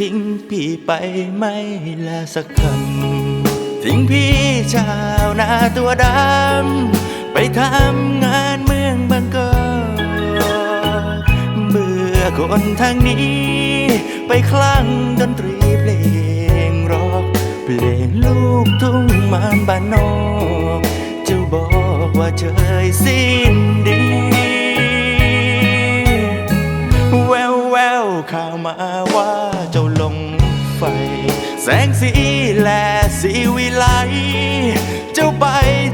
ทิ้งพี่ไปไม่ละสักคำทิ้งพี่ชาวนาตัวดำไปทำงานเมืองบางกอกเบื่อคนทางนี้ ไปคลั่งดนตรีเพลงร็อกเพลงลูกทุ่งมานบ้านนอกเจ้าบอกว่าเฉยสิ้นดีแววแววข่าวมาว่า งสีและสีวิไลเจ้าไป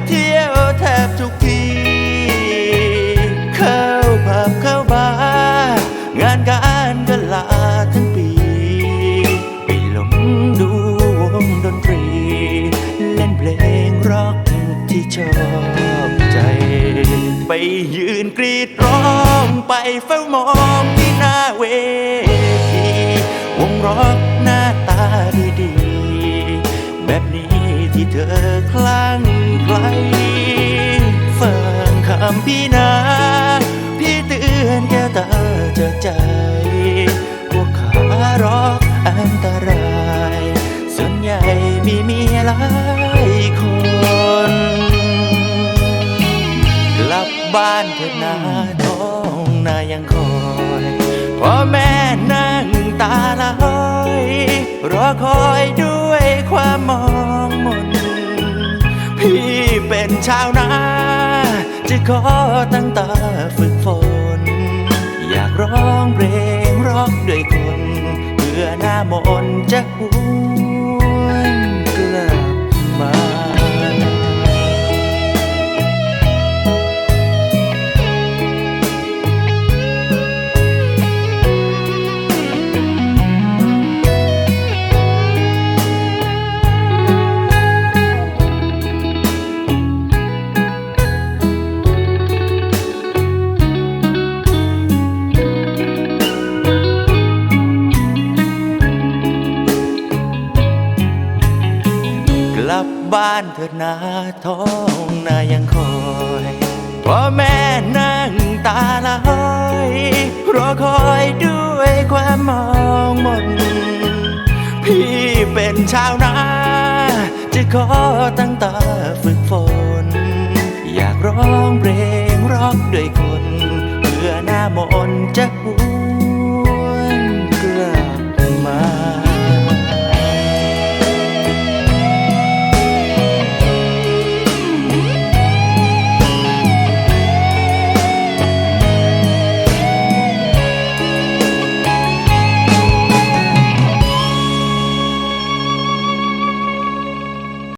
เที่ยวแทบทุกทีเข้าผับเข้าบาร์งานการก็ลาทั้งปีไปหลงดูวงดนตรี เล่นเพลงร็อกที่ชอบใจ ไปยืนกรีดร้องไปเฝ้ามองที่หน้าเวทีวงร็อก อคลั่งไคล้ฟังคำพี่นา พี่เตือนแก้วตาเจอใจ พวกขาร็อกอันตราย ส่วนใหญ่มีเมียหลายคน กลับบ้านเถิดนาท้องนายังคอยพ่อแม่นั่งตาลอยรอคอยด้วยความมองมน ชาวนาจะขอตั้งตาฝึกฝน อยากร้องเพลงร้องด้วยคน เพื่อหน้ามนจะหู บ้านเถิดนาท้องนายังคอยพ่อแม่นั่งตาลอยรอคอยด้วยความมองมน พี่เป็นชาวนาจะขอตั้งตาฝึกฝน อยากร้องเพลงร็อกด้วยค